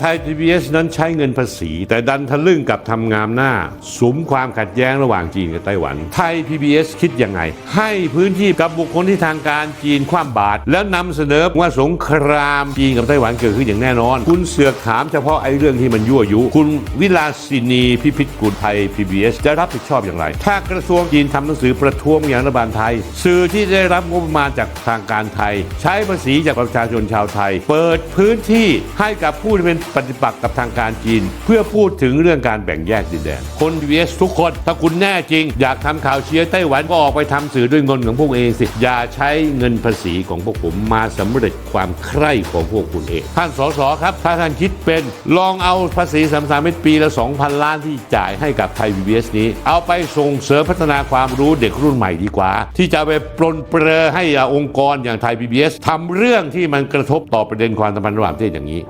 ไทย PBS นั้นใช้เงินภาษี แต่ดันทะลึ่งกับทำงามหน้า สมความขัดแย้งระหว่างจีนกับไต้หวัน ไทย PBS คิดยังไง ให้พื้นที่กับบุคคลที่ทางการจีนคว่ำบาตรแล้วนำเสนอว่าสงครามจีนกับไต้หวันเกิดขึ้นอย่างแน่นอน คุณเสือกถามเฉพาะไอ้เรื่องที่มันยั่วยุ คุณวิลาสินีพิพิธกุลไทย PBS จะรับผิดชอบอย่างไร ถ้ากระทรวงจีนทำหนังสือประท้วงอย่างรัฐบาลไทย สื่อที่ได้รับงบประมาณจากทางการไทย ใช้ภาษีจากประชาชนชาวไทย เปิดพื้นที่ให้กับผู้ที่เป็นปฏิปักษ์กับทางการจีน เพื่อพูดถึงเรื่องการแบ่งแยกดินแดน คน PBS ทุกคน ถ้าคุณแน่จริง อยากทำข่าวเชียร์ไต้หวันก็ออกไปทำสื่อด้วยเงินของพวกเองสิ อย่าใช้เงินภาษีของพวกผมมาสำเร็จความใคร่ของพวกคุณเอง ท่านสสครับ ถ้าท่านคิดเป็นลองเอาภาษีสามสามเม็ดปีละ2,000 ล้านที่จ่ายให้กับไทย PBS นี้ เอาไปส่งเสริมพัฒนาความรู้เด็กรุ่นใหม่ดีกว่า ที่จะไปปลนเปลือให้องค์กรอย่างไทย PBS ทำเรื่องที่มันกระทบต่อประเด็นความสัมพันธ์ระหว่างประเทศอย่างนี้